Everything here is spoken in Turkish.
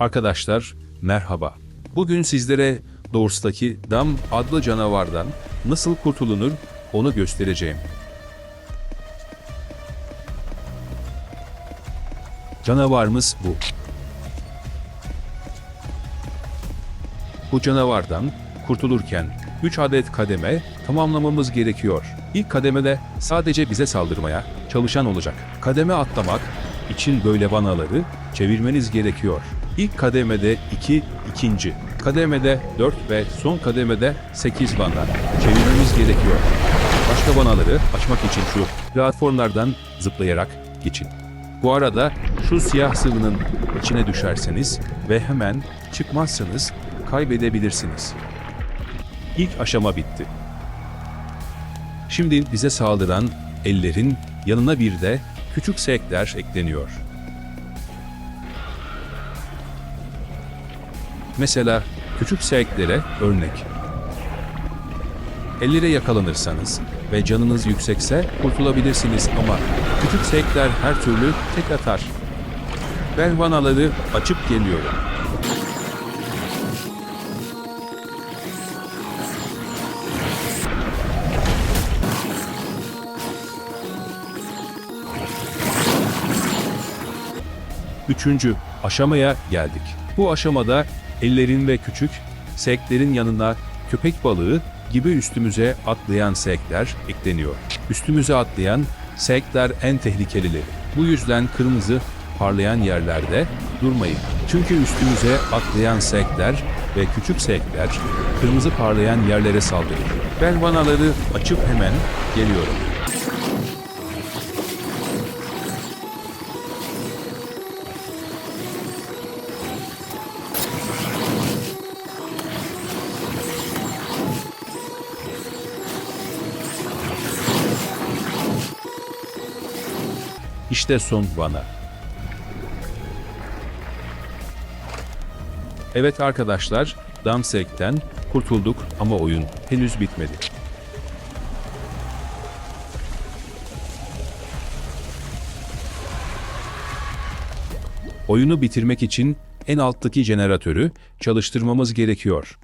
Arkadaşlar merhaba. Bugün sizlere Doors'taki Dam adlı canavardan nasıl kurtulunur onu göstereceğim. Canavarımız bu. Bu canavardan kurtulurken 3 adet kademe tamamlamamız gerekiyor. İlk kademede sadece bize saldırmaya çalışan olacak. Kademe atlamak için böyle vanaları çevirmeniz gerekiyor. İlk kademede 2, ikinci. Kademede 4 ve son kademede 8 vana çevirmemiz gerekiyor. Başka vanaları açmak için şu platformlardan zıplayarak geçin. Bu arada şu siyah sıvının içine düşerseniz ve hemen çıkmazsanız kaybedebilirsiniz. İlk aşama bitti. Şimdi bize saldıran ellerin yanına bir de küçük sekler ekleniyor. Mesela küçük seklere örnek. Ellere yakalanırsanız ve canınız yüksekse kurtulabilirsiniz ama küçük sekler her türlü tek atar. Ben vanaları açıp geliyorum. Üçüncü aşamaya geldik. Bu aşamada ellerin ve küçük seklerin yanına köpek balığı gibi üstümüze atlayan sekler ekleniyor. Üstümüze atlayan sekler en tehlikelileri. Bu yüzden kırmızı parlayan yerlerde durmayın. Çünkü üstümüze atlayan sekler ve küçük sekler kırmızı parlayan yerlere saldırır. Ben vanaları açıp hemen geliyorum. İşte son vana. Evet arkadaşlar, Damsek'ten kurtulduk ama oyun henüz bitmedi. Oyunu bitirmek için en alttaki jeneratörü çalıştırmamız gerekiyor.